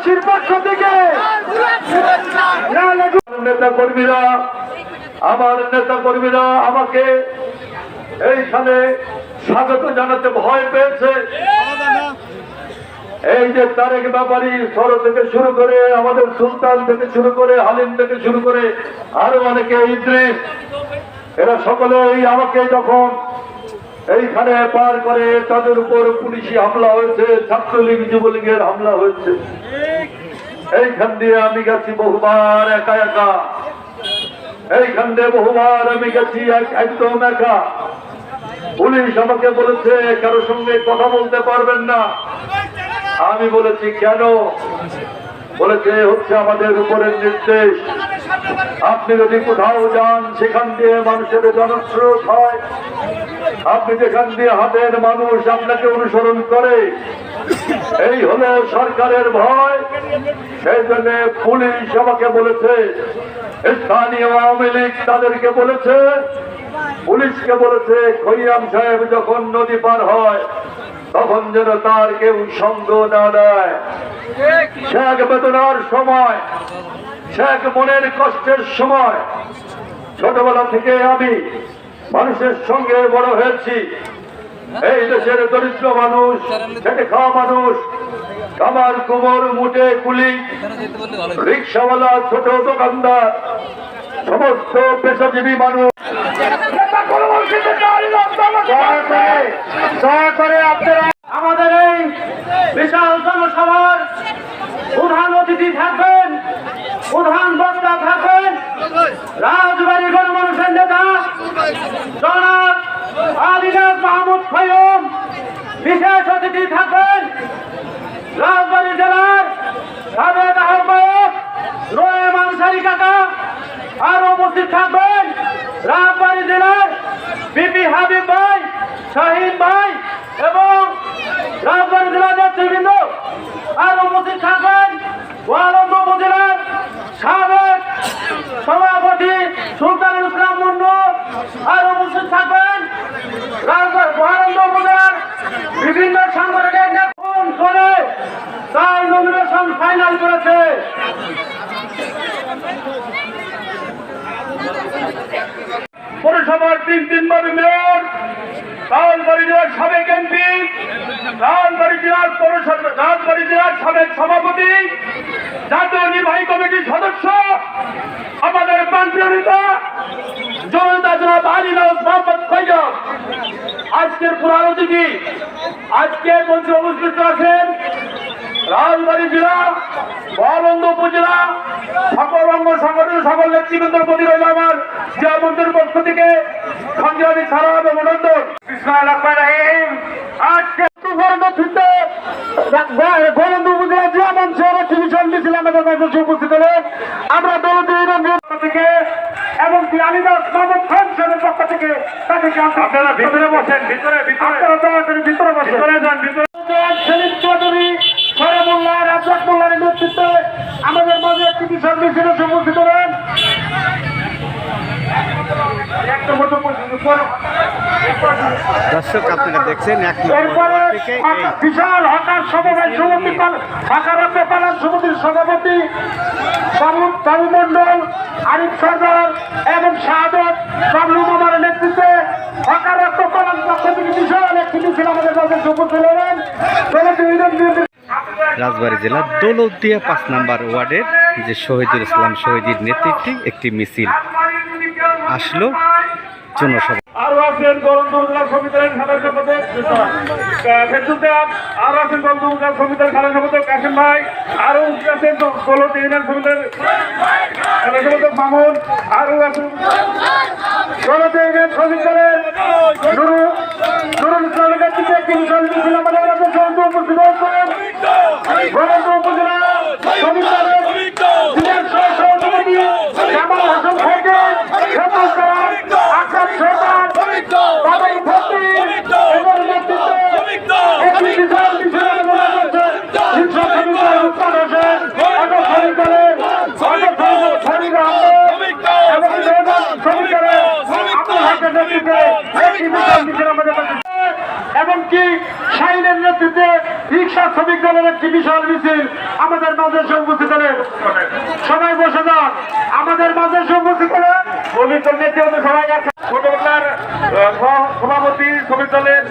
দেশবাসীর পক্ষ থেকে নেতা কর্মীরা আমার নেতা কর্মীরা আমাকে এইখানে স্বাগত জানাতে ভয় পেয়েছে। এই যে তারেক ব্যাপারী সর থেকে শুরু করে আমাদের সুলতান থেকে শুরু করে হালিম থেকে শুরু করে আরও অনেকে, ইদ্রিস, এরা সকলেই আমাকে যখন এইখানে পার করে তাদের উপর পুলিশি হামলা হয়েছে, ছাত্রলীগ, যুবলীগের হামলা হয়েছে। এইখান দিয়ে আমি গেছি বহুবার একা একা। এইখান দিয়ে বহুবার আমি গেছি একদম একা। পুলিশ আমাকে বলেছে, কারোর সঙ্গে কথা বলতে পারবেন না। আমি বলেছি, কেন? বলেছে, হচ্ছে আমাদের উপরের নির্দেশ। আপনি যদি কোথাও যান, সেখান দিয়ে মানুষের জনস্রোত হয়। আপনি যেখান দিয়ে হাতের মানুষ আপনাকে অনুসরণ করে। এই হলো সরকারের ভয়। সেই জন্য পুলিশ আমাকে বলেছে, স্থানীয় আওয়ামী লীগ তাদেরকে বলেছে, পুলিশকে বলেছে, খৈয়াম সাহেব যখন নদী পার হয়, তখন যেন তার কেউ সঙ্গ না দেয় শেখ বেদনার সময় শেখ মনের কষ্টের সময়, ছোটবেলা থেকে আমি মানুষের সঙ্গে বড় হয়েছি। এই দেশের দরিদ্র মানুষ, খেটে খাওয়া মানুষ কামার কুমোর মুটে কুলি, রিক্সাওয়ালা, ছোট দোকানদার, সমস্ত পেশাজীবী মানুষ। আমাদের এই বিশাল জনসভার প্রধান অতিথি থাকবেন, প্রধান বক্তা থাকবেন নেতা জনাব আলিনাজ মাহমুদ খৈয়ম বিশেষ অতিথি থাকবেন রাজবাড়ি জেলার সাবেক আহ্বায়ক রোয়েম আনসারি কাকা, আর উপস্থিত থাকবেন রাজবাড়ি জেলার বিপি হাবিব ভাই, শাহিন ভাই এবং রাজবাড়ি জেলার নেতৃবৃন্দ, আর উপস্থিত থাকবেন ওয়ালন্দ উপজেলার সাবেক সভাপতি সুলতানুল ইসলাম মুন্নু আর উপস্থিত থাকবেন রাজবাড়ি ওয়ালন্দ উপজেলার বিভিন্ন সংগঠনের ফোন করে তাই নমিনেশন ফাইনাল করেছে পৌরসভার তিন তিনবার মেয়র রাজবাড়ি জেলার সাবেক এমপি রাজবাড়ি জেলার পৌরসভা রাজবাড়ি জেলার সাবেক সভাপতি, জাতীয় নির্বাহী কমিটির সদস্য, আমাদের প্রান্তীয় নেতা, জনতা জনাব আলিনাজ মোহাম্মদ খৈয়ম আজকের প্রধান অতিথি, আজকে মন্ত্রী অনুষ্ঠিত আছেন রাজবাড়ি জেলা বহরন্দ উপজেলা সকল অঙ্গ সংগঠনের সকল নেতৃবৃন্দের প্রতি রইল আমার জিয়া মন্ত্রীর পক্ষ থেকে। সংগ্রামী সারা আজকে মিছিল আমাদের মাঝে উপস্থিত হলেন। আমরা থেকে এবং আলিদাস মোহাম্মদ খান সাহেবের পক্ষ থেকে তাদেরকে আপনারা ভিতরে বসেন ভিতরে ভিতরে। ভিতরে বসেন। ভিতরে যান ভিতরে। সেলিম চৌধুরী মোল্লার নেতৃত্বে আমাদের মাঝে একটি বিশাল মিছিলে দর্শক আপনারা দেখছেন এক বিশাল হকার সমবায় সমিতি পাল- হকারত্ব পালন সমিতির সভাপতি বাবু বাবু মন্ডল আরিফ এবং শাহাদত বাবলু মামার নেতৃত্বে হকারত্ব পালন পক্ষ থেকে বিশাল একটি মিছিল আমাদের মাঝে উপস্থিত হলেন দলটি ইউনিয়ন বিএনপির রাজবাড়ী জেলার দৌলতদিয়া পাঁচ নম্বর ওয়ার্ডের যে শহীদুল ইসলাম শহীদের নেতৃত্বে একটি মিছিল আসলো জনসভা। আরও আছেন গরম জেলা সমিতির সাধারণ সম্পাদক আরও আছেন গরম সমিতির ভাই। আরও আছেন ইউনিয়ন সমিতির সাধারণ সম্পাদক মামুন। আরও আছেন নুরুল নুরুল ইসলামের নেতৃত্বে একটি বিশাল মিছিল আমাদের রাজ্যে সমিতি উপস্থিত হয়েছেন গরম উপজেলা সমিতির জিলার সহ-সভাপতি জামাল হাসান খাইকে হেমন্ত করার আকাশ সরকার বাবাই ভর্তি এদের নেতৃত্বে একটি বিশাল মিছিল মনে করছে শীর্ষ সমিতির উত্তর হোসেন অটো সমিতির অটো শরীর আহমেদ এবং মেহমান সমিতির আব্দুল হাকের শাহিনের নেতৃত্বে রিক্সা শ্রমিক দলের একটি বিশাল মিছিল আমাদের মাঝে এসে উপস্থিত হলেন। সবাই বসে যান। আমাদের মাঝে এসে উপস্থিত হলেন। সভাপতি, শ্রমিক দলের